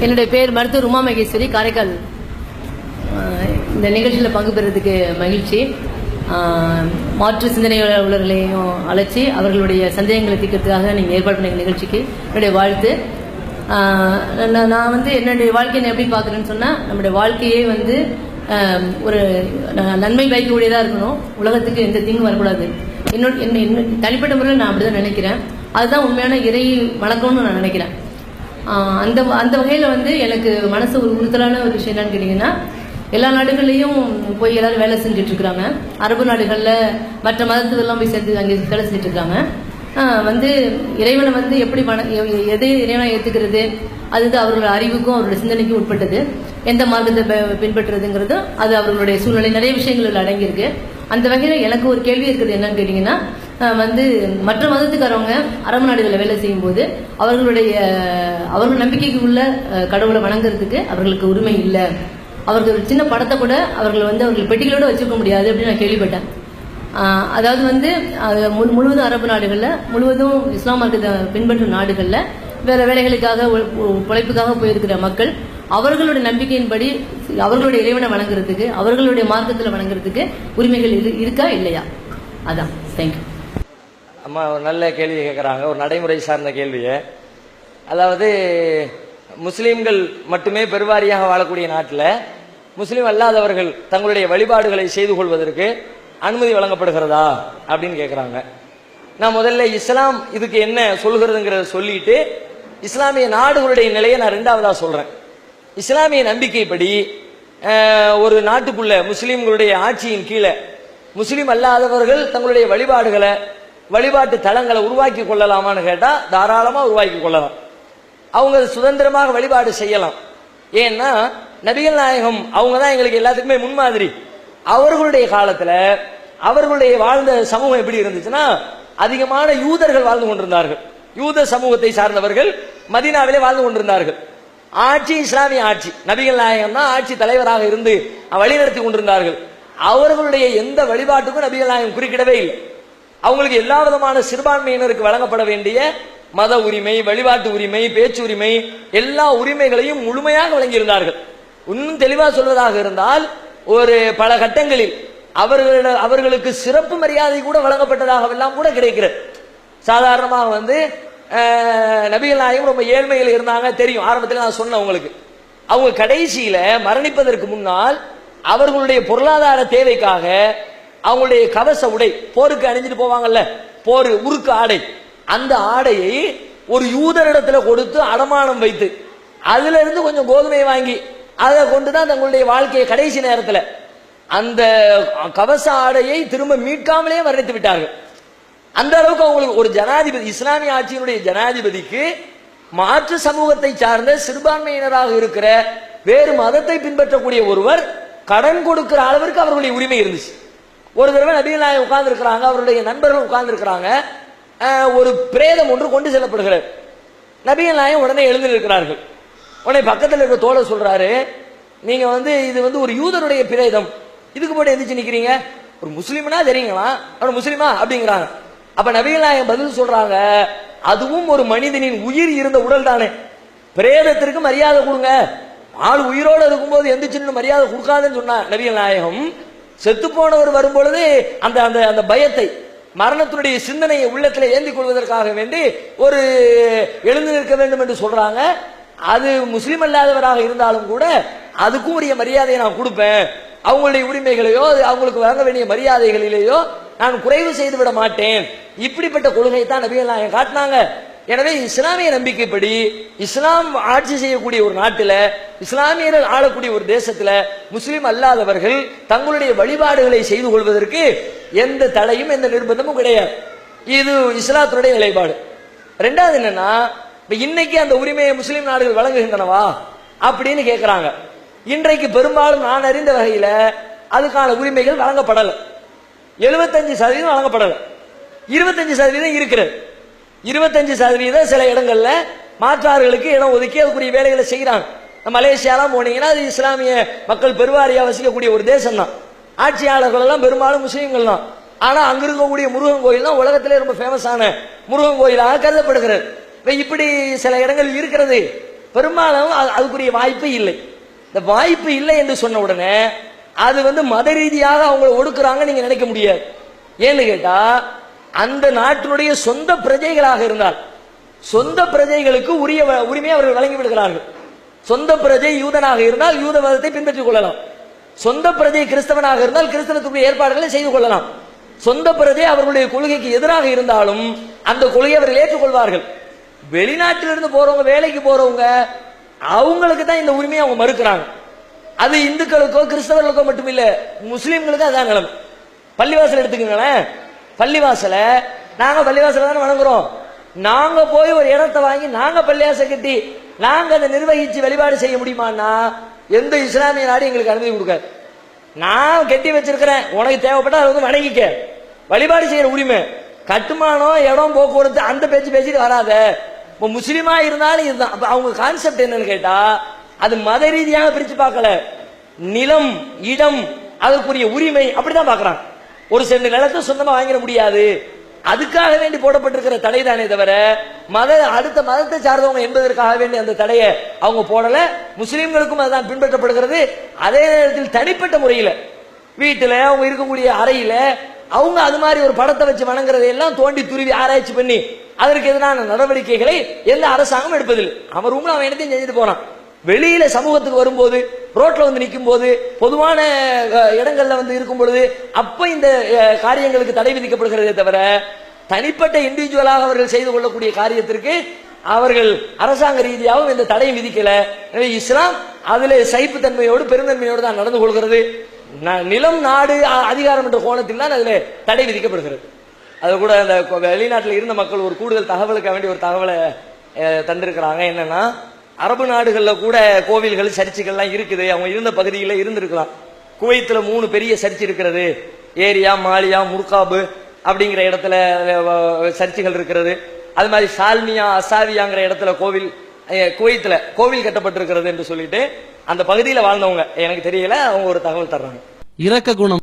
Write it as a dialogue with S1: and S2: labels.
S1: என்னுடைய பேர் மருத்துவர் உமா மகேஸ்வரி காரைக்கால் இந்த நிகழ்ச்சியில் பங்கு பெறுறதுக்கு மகிழ்ச்சி. மாற்று சிந்தனையாளர்களையும் அழைச்சி அவர்களுடைய சந்தேகங்களை தீர்க்கிறதுக்காக நீங்கள் ஏற்பாடு பண்ண நிகழ்ச்சிக்கு. என்னுடைய வாழ்த்து. நான் நான் வந்து என்னுடைய வாழ்க்கையை நான் எப்படி பார்க்குறேன்னு சொன்னால் நம்முடைய வாழ்க்கையே வந்து ஒரு ந- நன்மை பயக்கக்கூடியதாக இருக்கணும். உலகத்துக்கு எந்த தீங்கும் வரக்கூடாது. என்னோட என்ன தனிப்பட்ட முறையில் நான் அப்படி தான் நினைக்கிறேன். அதுதான் உண்மையான இறை வணக்கம்னு நான் நினைக்கிறேன். அந்த அந்த வகையில் வந்து எனக்கு மனசு ஒரு உறுத்தலான ஒரு விஷயம் என்னன்னு கேட்டிங்கன்னா எல்லா நாடுகள்லையும் போய் எல்லாரும் வேலை செஞ்சுட்டு இருக்கிறாங்க. அரபு நாடுகளில் மற்ற மதத்துக்கெல்லாம் போய் சேர்ந்து அங்கே வேலை செஞ்சுட்டு இருக்காங்க. வந்து இறைவனை வந்து எப்படி மன எதை இறைவனை ஏற்றுக்கிறது அது அவர்களோட அறிவுக்கும் அவருடைய சிந்தனைக்கும் உட்பட்டது. எந்த மார்க்கத்தை ப- பின்பற்றுறதுங்கிறது அது அவர்களுடைய சூழ்நிலை. நிறைய விஷயங்கள் அடங்கியிருக்கு. அந்த வகையில் எனக்கு ஒரு கேள்வி இருக்குது என்னன்னு கேட்டிங்கன்னா வந்து மற்ற மதத்துக்காரவங்க அரபு நாடுகளில் வேலை செய்யும்போது அவர்களுடைய அவர்கள் நம்பிக்கைக்கு உள்ள கடவுளை வணங்குறதுக்கு அவர்களுக்கு உரிமை இல்லை. அவர்கள் ஒரு சின்ன படத்தை கூட அவர்கள் வந்து அவர்கள் பெட்டிகளோட வச்சுக்க முடியாது அப்படின்னு நான் கேள்விப்பட்டேன். அதாவது வந்து அது முழு- முழுவதும் அரபு நாடுகளில் முழுவதும் இஸ்லாம் மார்க்கத்தை பின்பற்றும் நாடுகளில் வேற வேலைகளுக்காக உ- உழைப்புக்காக போயிருக்கிற மக்கள் அவர்களுடைய நம்பிக்கையின்படி அவர்களுடைய இறைவனை வணங்குறதுக்கு அவர்களுடைய மார்க்கத்தில் வணங்குறதுக்கு உரிமைகள் இரு- இருக்கா இல்லையா? அதான். தேங்க்யூ
S2: அம்மா ஒரு நல்ல கேள்வி கேட்குறாங்க ஒரு நடைமுறை சார்ந்த கேள்வியை. அதாவது முஸ்லீம்கள் மட்டுமே பெருவாரியாக வாழக்கூடிய நாட்டில் முஸ்லீம் அல்லாதவர்கள் தங்களுடைய வழிபாடுகளை செய்து கொள்வதற்கு அனுமதி வழங்கப்படுகிறதா அப்படின்னு கேட்குறாங்க நான் முதல்ல இஸ்லாம் இதுக்கு என்ன சொல்கிறதுங்கிறத சொல்லிட்டு இஸ்லாமிய நாடுகளுடைய நிலையை நான் ரெண்டாவதாக சொல்கிறேன் இஸ்லாமிய நம்பிக்கைப்படி ஒரு நாட்டுக்குள்ள முஸ்லீம்களுடைய ஆட்சியின் கீழே முஸ்லீம் அல்லாதவர்கள் தங்களுடைய வழிபாடுகளை வழிபாட்டு தலங்களை உருவாக்கி கொள்ளலாமான்னு கேட்டால் தாராளமாக உருவாக்கி கொள்ளலாம். அவங்க சுதந்திரமாக வழிபாடு செய்யலாம். ஏன்னா நபிகள் நாயகம் அவங்க தான் எங்களுக்கு எல்லாத்துக்குமே முன்மாதிரி. அவர்களுடைய காலத்தில் அவர்களுடைய வாழ்ந்த சமூகம் எப்படி இருந்துச்சுன்னா அதிகமான யூதர்கள் வாழ்ந்து கொண்டிருந்தார்கள். யூத சமூகத்தை சார்ந்தவர்கள் மதீனாவிலே வாழ்ந்து கொண்டிருந்தார்கள். ஆட்சி இஸ்லாமிய ஆட்சி. நபிகள் நாயகம் தான் ஆட்சி தலைவராக இருந்து வழிநடத்தி கொண்டிருந்தார்கள். அவர்களுடைய எந்த வழிபாட்டுக்கும் நபிகள் நாயகம் குறுக்கிடவே இல்லை. அவங்களுக்கு எல்லா விதமான சிறுபான்மையினருக்கு வழங்கப்பட வேண்டிய மத உரிமை வழிபாட்டு உரிமை பேச்சு உரிமை எல்லா உரிமைகளையும் முழுமையாக வழங்கியிருந்தார்கள். இன்னும் தெளிவாக சொல்வதாக இருந்தால் ஒரு பல கட்டங்களில் அவர்கள அவர்களுக்கு சிறப்பு மரியாதை கூட வழங்கப்பட்டதாக எல்லாம் கூட கிடைக்கிறது. சாதாரணமாக வந்து நபிகள் நாயகம் ரொம்ப ஏழ்மையில் இருந்தாங்க தெரியும். ஆரம்பத்தில் நான் சொன்னேன் உங்களுக்கு. அவங்க கடைசியில மரணிப்பதற்கு முன்னால் அவர்களுடைய பொருளாதார தேவைக்காக அவங்களுடைய கவச உடை போருக்கு அணிஞ்சிட்டு போவாங்கல்ல போர் உருக்கு ஆடை. அந்த ஆடையை ஒரு யூதரிடத்துல கொடுத்து அடமானம் வைத்து அதுல இருந்து கொஞ்சம் கோதுமை வாங்கி அதை கொண்டு தான் தங்களுடைய வாழ்க்கையை கடைசி நேரத்தில் அந்த கவச ஆடையை திரும்ப மீட்காமலே மரணித்து விட்டார்கள். அந்த அளவுக்கு அவங்களுக்கு ஒரு ஜனாதிபதி இஸ்லாமிய ஆட்சியினுடைய ஜனாதிபதிக்கு மாற்று சமூகத்தை சார்ந்த சிறுபான்மையினராக இருக்கிற வேறு மதத்தை பின்பற்றக்கூடிய ஒருவர் கடன் கொடுக்கிற அளவிற்கு அவர்களுடைய உரிமை இருந்துச்சு. ஒரு தடவை நபிகள் நாயகம் உட்கார்ந்து இருக்கிறாங்க அவருடைய நண்பர்கள் உட்கார்ந்து இருக்கிறாங்க ஒரு பிரேதம் ஒன்று கொண்டு செல்லப்படுகிறது. நபிகள் நாயகம் உடனே எழுந்திருக்கிறார்கள். உடனே பக்கத்தில் இருக்க தோழர் சொல்றாரு நீங்க வந்து இது வந்து ஒரு யூதருடைய பிரேதம். இதுக்கு போட்டு எந்திரிச்சு நிக்கிறீங்க? ஒரு முஸ்லீம்னா தெரியுங்களா? அவர் முஸ்லீமா? அப்படிங்கிறாங்க. அப்ப நபிகள் நாயகம் பதில் சொல்றாங்க அதுவும் ஒரு மனிதனின் உயிர் இருந்த உடல் தானே. பிரேதத்திற்கு மரியாதை கொடுங்க. ஆள் உயிரோடு இருக்கும்போது எந்திரிச்சுன்னு மரியாதை கொடுக்காதுன்னு சொன்னா நபிகள் நாயகம். செத்து போனவர் வரும்பொழுது அந்த அந்த அந்த பயத்தை மரணத்தினுடைய சிந்தனையை உள்ளத்தில் ஏந்தி கொள்வதற்காக வேண்டி ஒரு எழுந்து நிற்க வேண்டும் என்று சொல்றாங்க. அது முஸ்லீம் அல்லாதவராக இருந்தாலும் கூட அதுக்கும் உரிய மரியாதையை நான் கொடுப்பேன். அவங்களுடைய உரிமைகளையோ அது அவங்களுக்கு வழங்க வேண்டிய மரியாதைகளிலேயோ நான் குறைவு செய்து விட மாட்டேன். இப்படிப்பட்ட கொள்கையை தான் நபிகள் நாயகம் காட்டினாங்க. எனவே இஸ்லாமிய நம்பிக்கைப்படி இஸ்லாம் ஆட்சி செய்யக்கூடிய ஒரு நாட்டில் இஸ்லாமியர்கள் ஆளக்கூடிய ஒரு தேசத்தில் முஸ்லீம் அல்லாதவர்கள் தங்களுடைய வழிபாடுகளை செய்து கொள்வதற்கு எந்த தடையும் எந்த நிர்பந்தமும் கிடையாது. இது இஸ்லாத்தினுடைய நிலைப்பாடு. ரெண்டாவது என்னன்னா இப்போ இன்னைக்கு அந்த உரிமையை முஸ்லீம் நாடுகள் வழங்குகின்றனவா அப்படின்னு கேட்குறாங்க இன்றைக்கு பெரும்பாலும் நான் அறிந்த வகையில் அதுக்கான உரிமைகள் வழங்கப்படலை. எழுபத்தஞ்சு சதவீதம் வழங்கப்படலை. இருபத்தஞ்சு சதவீதம் இருக்கிறது. இருபத்தஞ்சு சதவீதம் சில இடங்களில் மாற்றார்களுக்கு இடம் ஒதுக்கி அதுக்குரிய வேலைகளை செய்கிறாங்க மலேசியாலாம் போனீங்கன்னா அது இஸ்லாமிய மக்கள் பெருவாரியாக வசிக்கக்கூடிய ஒரு தேசம் தான் ஆட்சியாளர்கள் எல்லாம் பெரும்பாலும் முஸ்லீம்கள் தான் ஆனால் அங்கே இருக்கக்கூடிய முருகன் கோயில் தான் உலகத்திலே ரொம்ப ஃபேமஸான முருகன் கோயிலாக கருதப்படுகிறது. இப்போ இப்படி சில இடங்கள் இருக்கிறது. பெரும்பாலும் அது- அதுக்குரிய வாய்ப்பு இல்லை. இந்த வாய்ப்பு இல்லை என்று சொன்ன உடனே அது வந்து மத ரீதியாக அவங்களை ஒடுக்குறாங்க நீங்கள் நினைக்க முடியாது. ஏன்னு கேட்டால் அந்த நாட்டினுடைய சொந்த பிரஜைகளாக இருந்தால் சொந்த பிரஜைகளுக்கு உரிய வ- உரிமையை அவர்கள் வழங்கி விடுகிறார்கள். சொந்த பிரஜை யூதனாக இருந்தால் யூத மதத்தை பின்பற்றிக் கொள்ளலாம். சொந்த பிரஜை கிறிஸ்தவனாக இருந்தால் கிறிஸ்தவத்துக்குரிய ஏற்பாடுகளை செய்து கொள்ளலாம். சொந்த பிரஜை அவர்களுடைய கொள்கைக்கு எதிராக இருந்தாலும் அந்த கொள்கையை அவர்கள் ஏற்றுக்கொள்வார்கள். வெளிநாட்டிலிருந்து போறவங்க வேலைக்கு போறவங்க அவங்களுக்கு தான் இந்த உரிமையை அவங்க மறுக்கிறாங்க. அது இந்துக்களுக்கோ கிறிஸ்தவர்களுக்கோ மட்டும் இல்ல முஸ்லீம்களுக்கு அதான் நிலைமை பள்ளிவாசல் எடுத்துக்கங்களேன். பள்ளிவாசல நாங்க பள்ளிவாசல தானே வணங்குறோம். நாங்க போய் ஒரு இடத்தை வாங்கி நாங்க பள்ளிவாசல் கட்டி நாங்க அதை நிர்வகிச்சு வழிபாடு செய்ய முடியுமான்னா எந்த இஸ்லாமிய நாடு எங்களுக்கு அனுமதி கொடுக்காது. நான் கட்டி வச்சிருக்கிறேன். உனக்கு தேவைப்பட்டா அதை வந்து வணங்கிக்க. வழிபாடு செய்யற உரிமை. கட்டுமானம் இடம் போக்குவரத்து அந்த பேச்சு பேசிட்டு வராத. இப்போ முஸ்லீமா இருந்தாலும் இதுதான். அப்ப அவங்க கான்செப்ட் என்னன்னு கேட்டா அது மத ரீதியாக பிரிச்சு பார்க்கல. நிலம் இடம் அதற்குரிய உரிமை அப்படிதான் பார்க்கறாங்க. ஒரு சென்ட் நிலத்தை சொந்தமா வாங்கிட முடியாது. அதுக்காக வேண்டி போடப்பட்டிருக்கிற தடை தானே தவிர மத அடுத்த மதத்தை சார்ந்தவங்க என்பதற்காக வேண்டி அந்த தடையை அவங்க போடல. முஸ்லீம்களுக்கும் அதுதான் பின்பற்றப்படுகிறது. அதே நேரத்தில் தனிப்பட்ட முறையில் வீட்டில் அவங்க இருக்கக்கூடிய அறையில அவங்க அது மாதிரி ஒரு படத்தை வச்சு வணங்குறதை எல்லாம் தோண்டி துருவி ஆராய்ச்சி பண்ணி அதற்கு எதிரான நடவடிக்கைகளை எந்த அரசாங்கம் எடுப்பதில்லை. அவன் ரூம்ல அவன் என்னத்தையும் செஞ்சுட்டு போறான். வெளியில சமூகத்துக்கு வரும்போது ரோட்ல வந்து நிற்கும் போது பொதுவான இடங்கள்ல வந்து இருக்கும் பொழுது அப்ப இந்த காரியங்களுக்கு தடை விதிக்கப்படுகிறதே தவிர தனிப்பட்ட இண்டிவிஜுவலாக அவர்கள் செய்து கொள்ளக்கூடிய காரியத்திற்கு அவர்கள் அரசாங்க ரீதியாகவும் இந்த தடையும் விதிக்கல. எனவே இஸ்லாம் அதுல சைப்புத்தன்மையோடு பெருந்தன்மையோடு தான் நடந்து கொள்கிறது. ந- நிலம் நாடு அதிகாரம் என்ற கோணத்தில் தான் அதுல தடை விதிக்கப்படுகிறது. அது கூட அந்த வெளிநாட்டில் இருந்த மக்கள் ஒரு கூடுதல் தகவலுக்கு வேண்டிய ஒரு தகவலை தந்திருக்கிறாங்க. என்னன்னா அரபு நாடுகள்ல கூட கோவில்கள் சர்ச்சுகள்லாம் இருக்குது. அவங்க இருந்த பகுதியில் இருந்திருக்கலாம். குவைத்தில் மூணு பெரிய சர்ச் இருக்கிறது. ஏரியா மாலியா முர்காபு அப்படிங்கிற இடத்துல சர்ச்சுகள் இருக்கிறது. அது மாதிரி சால்மியா அசாவியாங்கிற இடத்துல கோவில் குவைத்தில் கோவில் கட்டப்பட்டிருக்கிறது என்று சொல்லிட்டு அந்த பகுதியில் வாழ்ந்தவங்க. எனக்கு தெரியல அவங்க ஒரு தகவல் தர்றாங்க.
S3: இறக்க குணம்